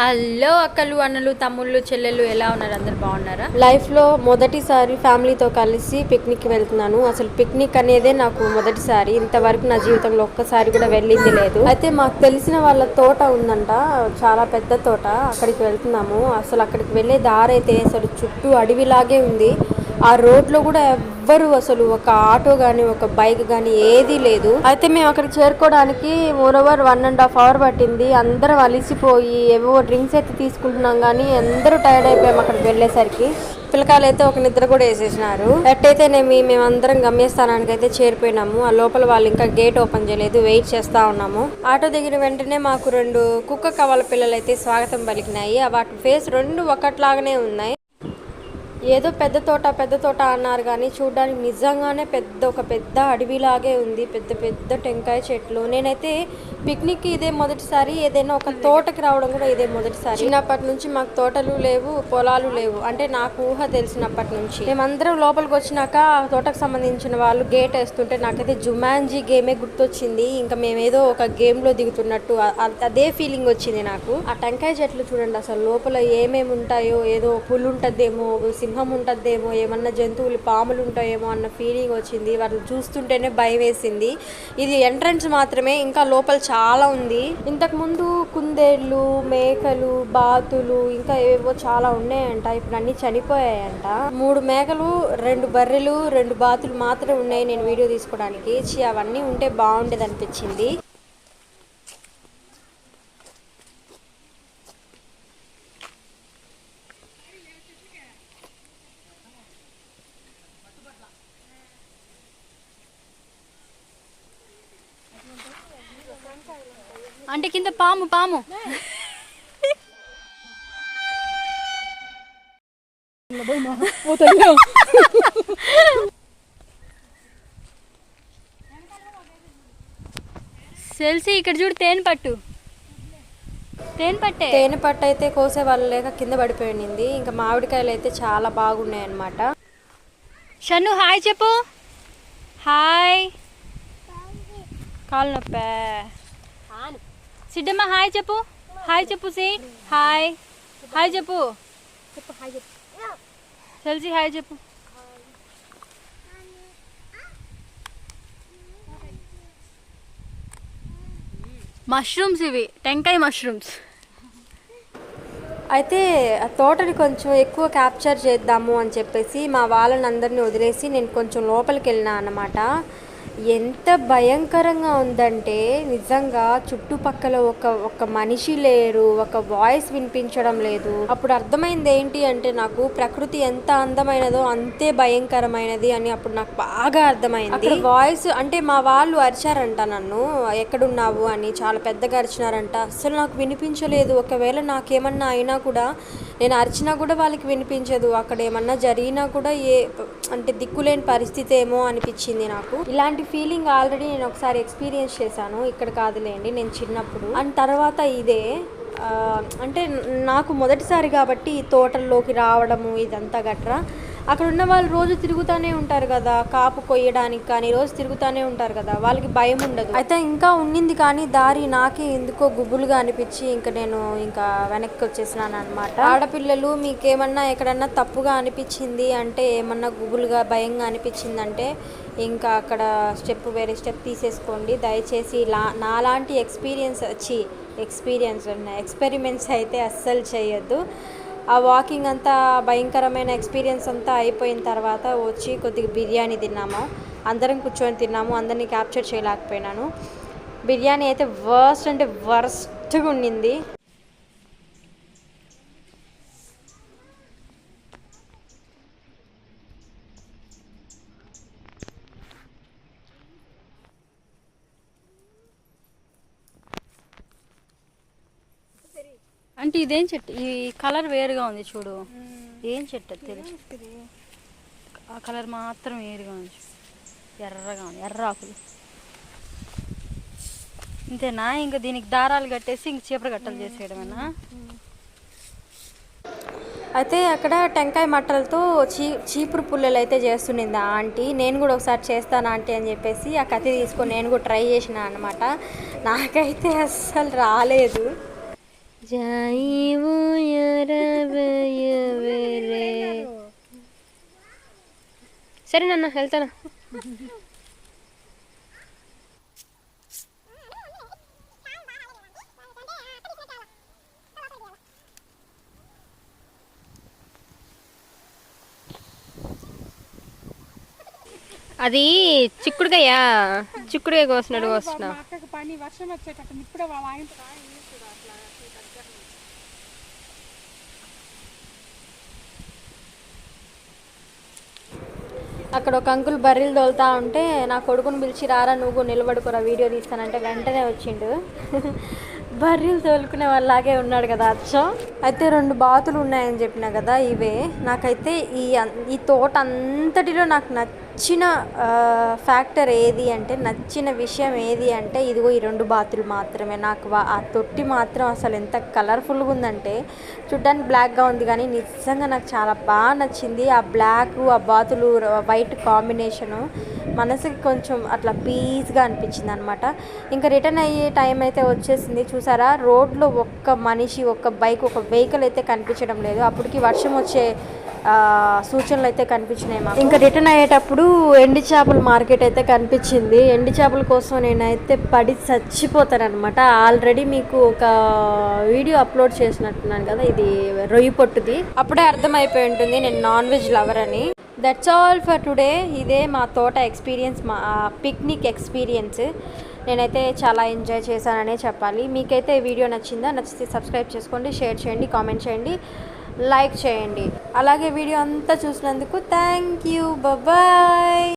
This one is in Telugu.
హలో అక్కలు అన్నలు తమ్ముళ్ళు చెల్లెళ్ళు ఎలా ఉన్నారు? అందరు బాగున్నారా? లైఫ్లో మొదటిసారి ఫ్యామిలీతో కలిసి పిక్నిక్ వెళ్తున్నాను. అసలు పిక్నిక్ అనేదే నాకు మొదటిసారి. ఇంతవరకు నా జీవితంలో ఒక్కసారి కూడా వెళ్ళింది లేదు. అయితే మాకు తెలిసిన వాళ్ళ తోట ఉందంట. చాలా పెద్ద తోట. అక్కడికి వెళ్తున్నాము. అసలు అక్కడికి వెళ్ళే దారైతే అసలు చుట్టూ అడవిలాగే ఉంది. ఆ రోడ్లో కూడా ఎవ్వరు అసలు ఒక ఆటో కానీ ఒక బైక్ కానీ ఏదీ లేదు. అయితే మేము అక్కడికి చేరుకోవడానికి moreover one and half hour పట్టింది. అందరం అలిసిపోయి ఏవో డ్రింక్స్ అయితే తీసుకుంటున్నాం కానీ అందరూ టైర్డ్ అయిపోయాం అక్కడికి వెళ్ళేసరికి. పిల్లకాయలు అయితే ఒక నిద్ర కూడా వేసేసినారు. ఎట్టయితేనేమి మేమందరం గమ్యస్థానానికి అయితే చేరిపోయినాము. ఆ లోపల వాళ్ళు ఇంకా గేట్ ఓపెన్ చేయలేదు వెయిట్ చేస్తా ఉన్నాము. ఆటో దిగిన వెంటనే మాకు రెండు కుక్క కవల పిల్లలు అయితే స్వాగతం పలికినాయి. ఆ వాటి ఫేస్ రెండు ఒకట్లాగానే ఉన్నాయి. ఏదో పెద్ద తోట పెద్ద తోట అన్నారు కానీ చూడడానికి నిజంగానే పెద్ద ఒక పెద్ద అడవిలాగే ఉంది. పెద్ద పెద్ద టెంకాయ చెట్లు. నేనైతే పిక్నిక్ ఇదే మొదటిసారి ఏదైనా ఒక తోటకి రావడం కూడా ఇదే మొదటిసారి. చిన్నప్పటి నుంచి మాకు తోటలు లేవు పొలాలు లేవు. అంటే నాకు ఊహ తెలిసినప్పటి నుంచి. మేమందరం లోపలికి వచ్చినాక ఆ తోటకు సంబంధించిన వాళ్ళు గేట్ వేస్తుంటే నాకైతే జుమాంజీ గేమే గుర్తొచ్చింది. ఇంకా మేమేదో ఒక గేమ్లో దిగుతున్నట్టు అదే ఫీలింగ్ వచ్చింది నాకు. ఆ టెంకాయ చెట్లు చూడండి అసలు లోపల ఏమేమి ఉంటాయో ఏదో పులు ఉంటదేమో సింహం ఉంటుందేమో ఏమన్నా జంతువులు పాములు ఉంటాయేమో అన్న ఫీలింగ్ వచ్చింది. వాళ్ళు చూస్తుంటేనే భయం వేసింది. ఇది ఎంట్రన్స్ మాత్రమే ఇంకా లోపల చాలా ఉంది. ఇంతకు ముందు కుందేళ్ళు మేకలు బాతులు ఇంకా ఏవేవో చాలా ఉన్నాయంట. ఇప్పుడు అన్ని చనిపోయాయంట. మూడు మేకలు రెండు బర్రెలు రెండు బాతులు మాత్రమే ఉన్నాయి నేను వీడియో తీసుకోవడానికి. అవన్నీ ఉంటే బాగుండేది అనిపించింది అంటే కింద పాము పాము. సెల్సి ఇక్కడ చూడు తేనె పట్టు. తేనె పట్టే? తేనె పట్టు అయితే కోసే వాళ్ళు లేక కింద పడిపోయింది. ఇంకా మామిడికాయలు అయితే చాలా బాగున్నాయి అన్నమాట. షన్ను హాయ్ చెప్పు. హాయ్. కాలు నొప్పా. సిద్ధమ్మ హాయ్ చెప్పు. హాయ్ చెప్పు సి. హాయ్. హాయ్ చెప్పు. తెలిసి హాయ్ చెప్పు. మష్రూమ్స్ ఇవి టెంకాయ మష్రూమ్స్. అయితే ఆ తోటని కొంచెం ఎక్కువ క్యాప్చర్ చేద్దాము అని చెప్పేసి మా వాళ్ళని అందరినీ వదిలేసి నేను కొంచెం లోపలికి వెళ్ళినా అన్నమాట. ఎంత భయంకరంగా ఉందంటే నిజంగా చుట్టుపక్కల ఒక ఒక మనిషి లేరు ఒక వాయిస్ వినిపించడం లేదు. అప్పుడు అర్థమైంది ఏంటి అంటే నాకు ప్రకృతి ఎంత అందమైనదో అంతే భయంకరమైనది అని అప్పుడు నాకు బాగా అర్థమైంది. అక్కడ వాయిస్ అంటే మా వాళ్ళు అరిచారంట నన్ను ఎక్కడున్నావు అని చాలా పెద్దగా అరిచినారంట. అసలు నాకు వినిపించలేదు. ఒకవేళ నాకేమన్నా అయినా కూడా నేను అరిచినా కూడా వాళ్ళకి వినిపించదు. అక్కడ ఏమన్నా జరిగినా కూడా ఏ అంటే దిక్కులేని పరిస్థితి ఏమో అనిపించింది నాకు. ఇలాంటి ఫీలింగ్ ఆల్రెడీ నేను ఒకసారి ఎక్స్పీరియన్స్ చేశాను. ఇక్కడ కాదులేండి నేను చిన్నప్పుడు. అండ్ తర్వాత ఇదే అంటే నాకు మొదటిసారి కాబట్టి ఈ తోటల్లోకి రావడము ఇదంతా గట్రా. అక్కడ ఉన్న వాళ్ళు రోజు తిరుగుతూనే ఉంటారు కదా కాపు కొయ్యడానికి కానీ రోజు తిరుగుతూనే ఉంటారు కదా వాళ్ళకి భయం ఉండదు. అయితే ఇంకా ఉండింది కానీ దారి నాకే ఎందుకో గుబులుగా అనిపించి ఇంకా నేను ఇంకా వెనక్కి వచ్చేసినాను అనమాట ఆడపిల్లలు మీకేమన్నా ఎక్కడన్నా తప్పుగా అనిపించింది అంటే ఏమన్నా గుబులుగా భయంగా అనిపించిందంటే ఇంకా అక్కడ స్టెప్ వేరే స్టెప్ తీసేసుకోండి. దయచేసి లా నాలాంటి ఎక్స్పీరియన్స్ వచ్చి ఎక్స్పీరియన్స్ ఉన్నాయి ఎక్స్పెరిమెంట్స్ అయితే అస్సలు చేయొద్దు. ఆ వాకింగ్ అంతా భయంకరమైన ఎక్స్పీరియన్స్ అంతా అయిపోయిన తర్వాత వచ్చి కొద్దిగా బిర్యానీ తిన్నాము. అందరం కూర్చొని తిన్నాము. అందరినీ క్యాప్చర్ చేయలేకపోయినాను. బిర్యానీ అయితే వర్స్ట్ అంటే వర్స్ట్గా ఉండింది. అంటే ఇదేం చెట్టు? ఈ కలర్ వేరుగా ఉంది చూడు. ఏం చెట్టు తెలుసు ఆ కలర్ మాత్రం వేరుగా ఉంది. ఎర్రగా ఉంది. ఎర్ర ఆకులు. ఇంతేనా? ఇంకా దీనికి దారాలు కట్టేసి ఇంక చీపురు కట్టలు చేసేయడమేనా? అయితే అక్కడ టెంకాయ మట్టలతో చీ చీపురు పుల్లలు అయితే చేస్తుండింది ఆ ఆంటీ. నేను కూడా ఒకసారి చేస్తాను ఆంటీ అని చెప్పేసి ఆ కత్తి తీసుకొని నేను కూడా ట్రై చేసిన అనమాట నాకైతే అస్సలు రాలేదు. జాయి ఊయరవయవరే. సరే నాన్న వెళ్తాను అది చిక్కుడుకాయ చిక్కుడుకాయ కోసినట్టు కోస్తున్నా పని వర్షం వచ్చేటట్టు ఇప్పుడే వాళ్ళ ఆయనతో రాయి ఈసుడు అట్లా అట్లా దగ్గర నుంచి. అక్కడ ఒక అంకుల్ బర్రెలు తోలుతా ఉంటే నా కొడుకుని పిలిచి రారా నువ్వు నిలబడుకోరా వీడియో తీస్తానంటే వెంటనే వచ్చిండు. బర్రెలు తోలుకునే వాళ్ళలాగే ఉన్నాడు కదా అచ్చం. అయితే రెండు బాతులు ఉన్నాయని చెప్పిన కదా ఇవే. నాకైతే ఈ అన్- ఈ తోట అంతటిలో నాకు నచ్చిన ఫ్యాక్టర్ ఏది అంటే నచ్చిన విషయం ఏది అంటే ఇదిగో ఈ రెండు బాతులు మాత్రమే. నాకు ఆ తొట్టి మాత్రం అసలు ఎంత కలర్ఫుల్గా ఉందంటే చూడ్డానికి బ్లాక్గా ఉంది కానీ నిజంగా నాకు చాలా బాగా నచ్చింది. ఆ బ్లాక్ ఆ బాతులు వైట్ కాంబినేషను మనసుకి కొంచెం అట్లా పీస్గా అనిపించింది అనమాట ఇంకా రిటర్న్ అయ్యే టైం అయితే వచ్చేసింది. చూసారా? రోడ్లో ఒక్క మనిషి ఒక్క బైక్ ఒక వెహికల్ అయితే కనిపించడం లేదు. అప్పటికి వర్షం వచ్చే సూచనలు అయితే కనిపించినాయి మాకు. ఇంకా రిటర్న్ అయ్యేటప్పుడు ఎండి చేపల మార్కెట్ అయితే కనిపించింది. ఎండి చేపల కోసం నేనైతే పడి చచ్చిపోతాను అనమాట ఆల్రెడీ మీకు ఒక వీడియో అప్లోడ్ చేసినట్టున్నాను కదా ఇది రొయ్యి పొట్టుది. అప్పుడే అర్థమైపోయి ఉంటుంది నేను నాన్ వెజ్ లవర్ అని. దట్స్ ఆల్ ఫర్ టుడే ఇదే మా తోట ఎక్స్పీరియన్స్ మా పిక్నిక్ ఎక్స్పీరియన్స్. నేనైతే చాలా ఎంజాయ్ చేశాననే చెప్పాలి. మీకైతే ఈ వీడియో నచ్చిందా నచ్చితే సబ్స్క్రైబ్ చేసుకోండి షేర్ చేయండి కామెంట్ చేయండి. లైక్ చేయండి. అలాగే వీడియో అంతా చూసినందుకు థ్యాంక్ యూ. బాయ్.